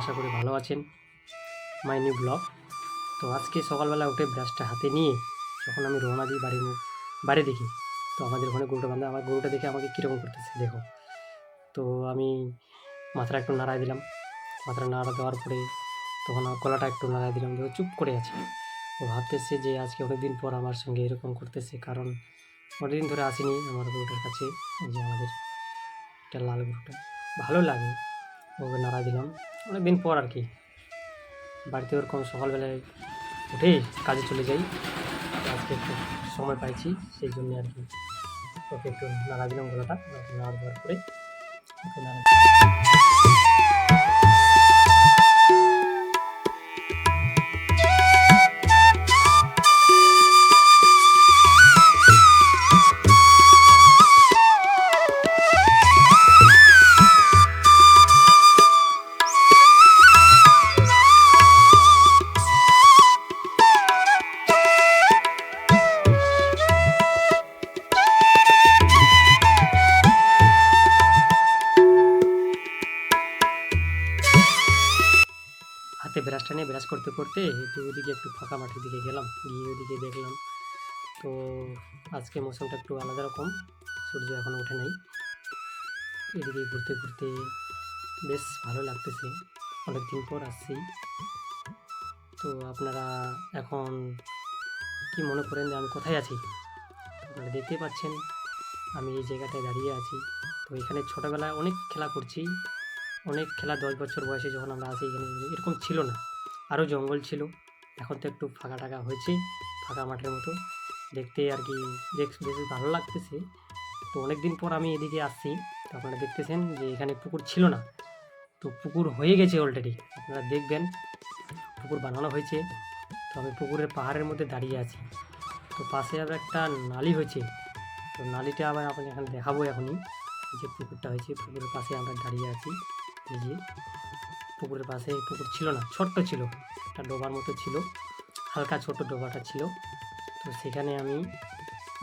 আশা করি ভালো আছেন। মাই নিউ ব্লগ তো আজকে সকালবেলা উঠে ব্রাশটা হাতে নিয়ে যখন আমি রওনা দিই বাড়ির বাড়ি দেখি তো আমাদের ওখানে গরুটা বান্ধা আমার গরুটা দেখে আমাকে কীরকম করতেছে দেখো। তো আমি মাথাটা একটু নাড়াই দিলাম। মাথাটা নাড়া দেওয়ার পরে তখন আমার গলাটা একটু নাড়াই দিলাম। দেখো চুপ করে আছে। ও ভাবতেছে যে আজকে অনেকদিন পর আমার সঙ্গে এরকম করতেছে কারণ অনেকদিন ধরে আসেনি আমার গরুটার কাছে। যে আমাদের একটা লাল গরুটা। ভালো লাগে। ওকে নাড়া দিলাম। অনেকদিন পর আর কি। বাড়িতে ওরকম সকালবেলায় উঠে কাজে চলে যাই। আজকে একটু সময় পাইছি, সেই জন্য আর কি। ওকে একটু নাড়া দিলাম গলাটা নাড়া দেওয়ার পরে। ওকে নাড়া ব্রাশটা নিয়ে ব্রাশ করতে করতে তো ওদিকে একটু ফাঁকা মাঠের দিকে গেলাম। গিয়ে ওদিকে দেখলাম, তো আজকে মৌসুমটা একটু আলাদা রকম, সূর্য এখন ওঠে নাই। এদিকে ঘুরতে ঘুরতে বেশ ভালো লাগতেছে অনেক দিন পর আসছি। তো আপনারা এখন কি মনে করেন যে আমি কোথায় আছি? আপনারা দেখতে পাচ্ছেন, আমি এই জায়গাটায় দাঁড়িয়ে আছি। তো এখানে ছোটোবেলায় অনেক খেলা করছি অনেক খেলা দশ বছর বয়সে যখন আমরা আসি এখানে, এরকম ছিল না। আরও জঙ্গল ছিল। এখন তো একটু ফাঁকা টাকা হয়েছে, ফাঁকা মাঠের মতো। দেখতে আর কি দেখ বেশ ভালো লাগতেছে। তো অনেক দিন পর আমি এদিকে আসছি। তো আপনারা দেখতেছেন যে এখানে পুকুর ছিল না। তো পুকুর হয়ে গেছে অলরেডি আপনারা দেখবেন, পুকুর বানানো হয়েছে। তো আমি পুকুরের পাহাড়ের মধ্যে দাঁড়িয়ে আছি। তো পাশে আবার একটা নালি হয়েছে। তো নালিটা আবার আপনাকে এখানে দেখাবো এখনই যে পুকুরটা হয়েছে। পুকুরের পাশে আমরা দাঁড়িয়ে আছি। যে পুকুরের পাশে পুকুর ছিল না, ছোট্ট ছিল, একটা ডোবার মতো ছিল, হালকা ছোট ডোবাটা ছিল। তো সেখানে আমি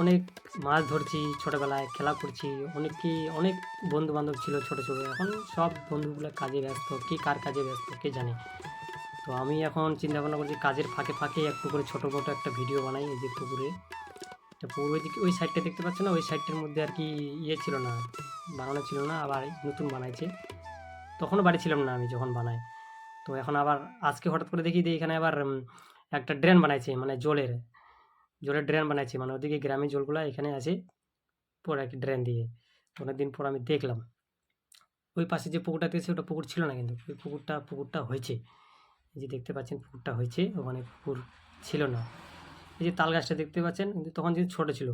অনেক মাছ ধরছি, ছোটোবেলায় খেলা করছি অনেকই অনেক বন্ধু বান্ধব ছিল ছোটো ছোটো, এখন সব বন্ধুগুলো কাজে ব্যস্ত, কে কার কাজে ব্যস্ত, কে জানে। তো আমি এখন চিন্তা ভাবনা করছি, কাজের ফাঁকে ফাঁকে একটু করে ছোটো মোটো একটা ভিডিও বানাই এই যে পুকুরে। একটা পুকুর ওই দিকে, ওই সাইডটা দেখতে পাচ্ছ না? ওই সাইডটার মধ্যে আর কি ইয়ে ছিল না, বানানো ছিল না, আবার নতুন বানাইছে। তখনও বাড়ি ছিলাম না আমি যখন বানাই। তো এখন আবার আজকে হঠাৎ করে দেখি যে এখানে আবার একটা ড্রেন বানাইছে মানে জলের। জলের ড্রেন বানাইছে মানে ওদিকে গ্রামের জলগুলো এখানে আছে, পরে কি ড্রেন দিয়ে। অনেকদিন পর আমি দেখলাম। ওই পাশে যে পুকুরটা দিয়েছে ওটা পুকুর ছিল না কিন্তু, ওই পুকুরটা পুকুরটা হয়েছে। এই যে দেখতে পাচ্ছেন, পুকুরটা হয়েছে, ওখানে পুকুর ছিল না। এই যে তাল গাছটা দেখতে পাচ্ছেন, কিন্তু তখন কিন্তু ছোটো ছিল।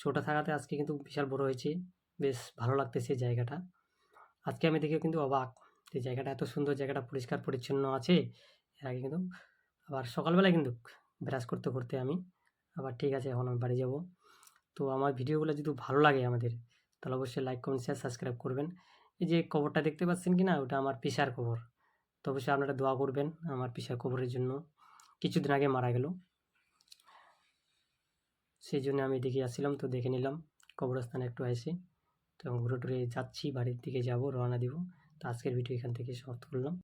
ছোটো থাকাতে আজকে কিন্তু বিশাল বড় হয়েছে। বেশ ভালো লাগতেছে জায়গাটা। আজকে আমি দেখে কিন্তু অবাক যে জায়গাটা এত সুন্দর, জায়গাটা পরিষ্কার, পরিচ্ছন্ন আছে। এর আগে কিন্তু আবার সকালবেলায় কিন্তু ব্রাশ করতে করতে আমি আবার ঠিক আছে, এখন আমি বাড়ি যাব। তো আমার ভিডিওগুলো যদি ভালো লাগে আমাদের, তাহলে অবশ্যই লাইক কমেন্ট শেয়ার সাবস্ক্রাইব করবেন। এই যে কবরটা দেখতে পাচ্ছেন কি না ওটা আমার পিসার কবর তো অবশ্যই আপনারা দোয়া করবেন আমার পিসার কবরের জন্য। কিছুদিন আগে মারা গেল। সেই জন্য আমি দেখে আসছিলাম, তো দেখে নিলাম। কবরস্থানে একটু এসে তো ঘুরে টুরে যাচ্ছি, বাড়ির দিকে যাব, রওনা দিব। তো আজকের ভিডিও এখান থেকে সমাপ্ত করলাম।